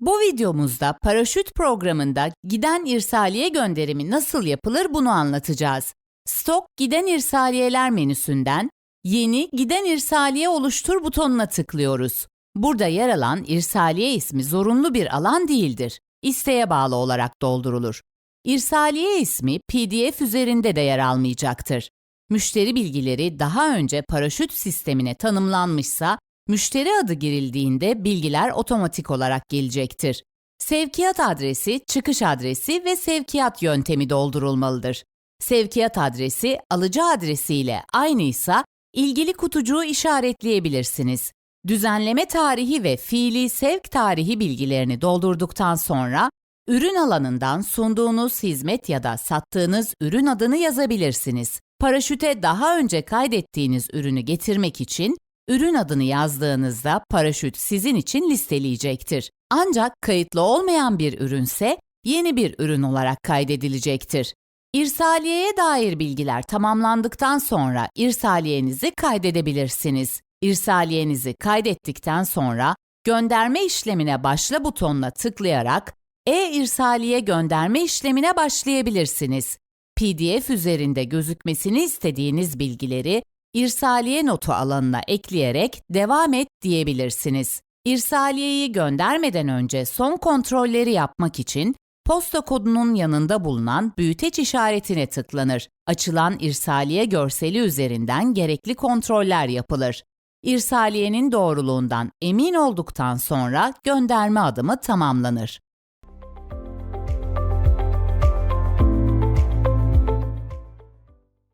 Bu videomuzda paraşüt programında giden irsaliye gönderimi nasıl yapılır bunu anlatacağız. Stok giden irsaliyeler menüsünden Yeni giden irsaliye oluştur butonuna tıklıyoruz. Burada yer alan irsaliye ismi zorunlu bir alan değildir. İsteğe bağlı olarak doldurulur. İrsaliye ismi PDF üzerinde de yer almayacaktır. Müşteri bilgileri daha önce paraşüt sistemine tanımlanmışsa, müşteri adı girildiğinde bilgiler otomatik olarak gelecektir. Sevkiyat adresi, çıkış adresi ve sevkiyat yöntemi doldurulmalıdır. Sevkiyat adresi alıcı adresiyle aynıysa ilgili kutucuğu işaretleyebilirsiniz. Düzenleme tarihi ve fiili sevk tarihi bilgilerini doldurduktan sonra ürün alanından sunduğunuz hizmet ya da sattığınız ürün adını yazabilirsiniz. Paraşüte daha önce kaydettiğiniz ürünü getirmek için ürün adını yazdığınızda paraşüt sizin için listeleyecektir. Ancak kayıtlı olmayan bir ürünse yeni bir ürün olarak kaydedilecektir. İrsaliyeye dair bilgiler tamamlandıktan sonra irsaliyenizi kaydedebilirsiniz. İrsaliyenizi kaydettikten sonra gönderme işlemine başla butonuna tıklayarak e-irsaliye gönderme işlemine başlayabilirsiniz. PDF üzerinde gözükmesini istediğiniz bilgileri irsaliye notu alanına ekleyerek devam et diyebilirsiniz. İrsaliyeyi göndermeden önce son kontrolleri yapmak için posta kodunun yanında bulunan büyüteç işaretine tıklanır. Açılan irsaliye görseli üzerinden gerekli kontroller yapılır. İrsaliyenin doğruluğundan emin olduktan sonra gönderme adımı tamamlanır.